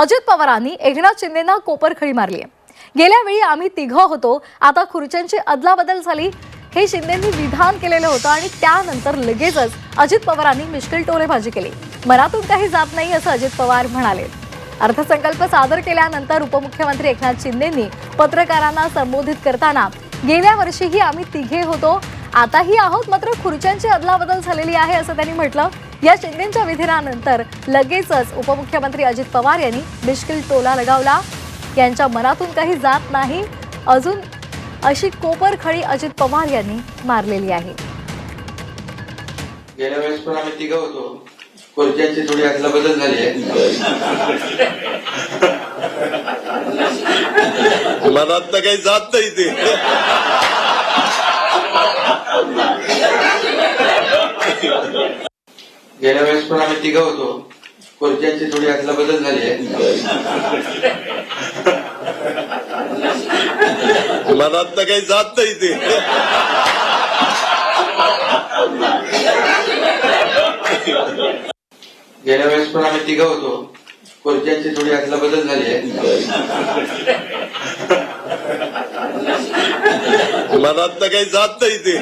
अजित पवारांनी एकनाथ शिंदेना कोपरखळी मारली आहे. गेल्या वेळी आम्ही तिघं होतो. आता खुर्च्यांची अदलाबदल झाली. हे शिंदेंनी विधान केलेलं होतं आणि त्यानंतर लगेचच अजित पवारांनी मिश्किल टोलेबाजी केली. मनातून काही जात नाही असं अजित पवार म्हणाले. अर्थसंकल्प सादर केल्यानंतर उपमुख्यमंत्री एकनाथ शिंदेंनी पत्रकारांना संबोधित करताना गेल्या वर्षीही आम्ही तिघे होतो. आताही आहोत मात्र खुर्च्यांची अदलाबदल झालेली आहे असं त्यांनी म्हटलं. या शिंदेच्या विधानानंतर लगेचच उपमुख्यमंत्री अजित पवार यांनी मिश्किल टोला लगावला. यांच्या मनातून काही जात नाही. अजून अशी कोपरखळी अजित पवार यांनी मारलेली आहे. गेल्या वेळेस पण आम्ही तिघं होतो. खुर्च्यांची थोडी बदल झाली आहे. मनात काही जात नाही ते. गेल्या वेळेस पण आम्ही तिघं होतो. खुर्च्यांची थोडी अदला बदल झाली आहे? मनात तर काही जात नाही ते. गेल्या वेळेस पण आम्ही तिघं होतो. खुर्च्यांची थोडी अदला बदल झाली आहे? मनात तर काही जात नाही ते.